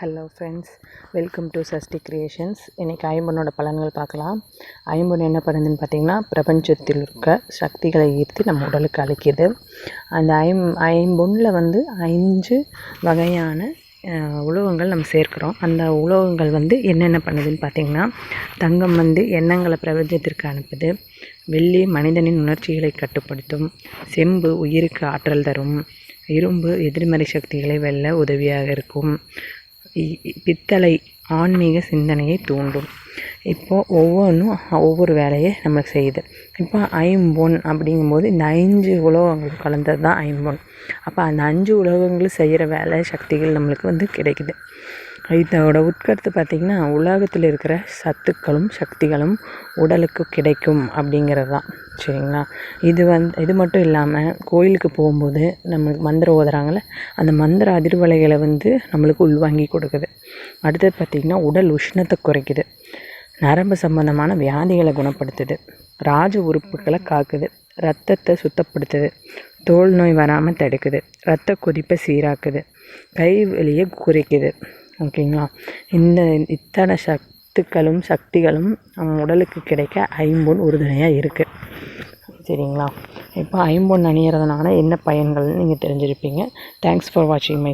Hello friends welcome to Sashti creations இன்றைக்கி ஐம்பொன்னோட பலன்கள் பார்க்கலாம். ஐம்பொன் என்ன பண்ணுதுன்னு பார்த்தீங்கன்னா பிரபஞ்சத்தில் இருக்க சக்திகளை ஈர்த்து நம்ம உடலுக்கு அளிக்குது அந்த ஐம் ஐம்பொன்னில் வந்து அஞ்சு வகையான உலோகங்கள் நம்ம சேர்க்குறோம். அந்த உலோகங்கள் வந்து என்னென்ன பண்ணுதுன்னு பார்த்தீங்கன்னா தங்கம் வந்து எண்ணங்களை பிரபஞ்சத்திற்கு அனுப்புது. வெள்ளி மனிதனின் உணர்ச்சிகளை கட்டுப்படுத்தும். செம்பு உயிருக்கு ஆற்றல் தரும். இரும்பு எதிர்மறை சக்திகளை வெல்ல உதவியாக இருக்கும். பித்தளை ஆன்மீக சிந்தனையை தூண்டும். இப்போது ஒவ்வொன்றும் ஒவ்வொரு வேலையை நம்மளுக்கு செய்யுது இப்போ ஐம்பொன் அப்படிங்கும்போது இந்த அஞ்சு உலோகங்கள் கலந்தது தான் ஐம்பொன். அப்போ அந்த அஞ்சு உலோகங்களும் செய்கிற வேலை சக்திகள் நம்மளுக்கு வந்து கிடைக்குது. இதோட உட்கருத்து பார்த்திங்கன்னா உலகத்தில் இருக்கிற சத்துக்களும் சக்திகளும் உடலுக்கு கிடைக்கும் அப்படிங்கிறது தான். சரிங்களா? இது வந்து இது மட்டும் இல்லாமல் கோயிலுக்கு போகும்போது நம்மளுக்கு மந்திரம் ஓதுறாங்கள்ல அந்த மந்திர அதிர்வலைகளை வந்து நம்மளுக்கு உள்வாங்கி கொடுக்குது. அடுத்தது பார்த்திங்கன்னா உடல் உஷ்ணத்தை குறைக்குது. நரம்பு சம்பந்தமான வியாதிகளை குணப்படுத்துது. ராஜ உறுப்புகளை காக்குது. ரத்தத்தை சுத்தப்படுத்துது. தோல் நோய் வராமல் தடுக்குது. ரத்த கொதிப்பை சீராக்குது. கை வலியை குறைக்குது. ஓகேங்களா? இந்த இத்தனை சத்துக்களும் சக்திகளும் நம்ம உடலுக்கு கிடைக்க ஐம்பொன் உறுதுணையாக இருக்குது சரிங்களா? இப்போ ஐம்பொன் அணியறதுனால என்ன பயன்கள்னு நீங்கள் தெரிஞ்சிருப்பீங்க. தேங்க்ஸ் ஃபார் வாட்சிங் மை